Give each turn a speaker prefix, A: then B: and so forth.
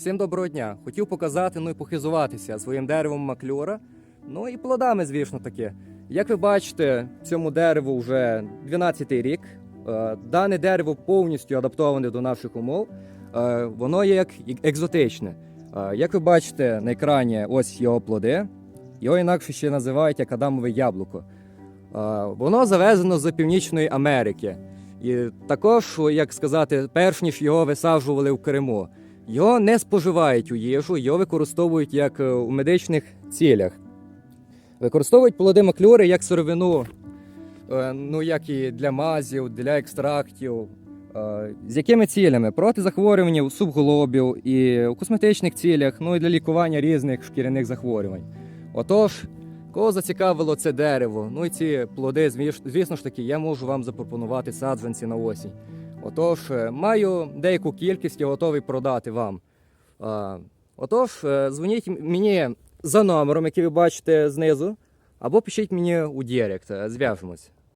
A: Всім доброго дня! Хотів показати, ну і похизуватися своїм деревом маклюра, ну і плодами, звісно таки. Як ви бачите, цьому дереву вже 12-й рік. Е, Дане дерево повністю адаптоване до наших умов. Е, Воно є як екзотичне. Е, Як ви бачите на екрані, ось його плоди. Його інакше ще називають як Адамове яблуко. Воно завезено з Північної Америки. І також, як сказати, перш ніж його висаджували в Криму. Його не споживають у їжу, його використовують як е, у медичних цілях. Використовують плоди маклюри як сировину, е, ну як і для мазів, для екстрактів. Е, З якими цілями? Проти захворювань субголобів і у косметичних цілях, ну і для лікування різних шкіряних захворювань. Отож, кого зацікавило це дерево, ну і ці плоди, звісно ж таки, я можу вам запропонувати саджанці на осінь. Отож, е, маю деяку кількість і готовий продати вам. Отож, е, дзвоніть мені за номером, який ви бачите знизу, або пишіть мені у Дірект, е, зв'яжемось.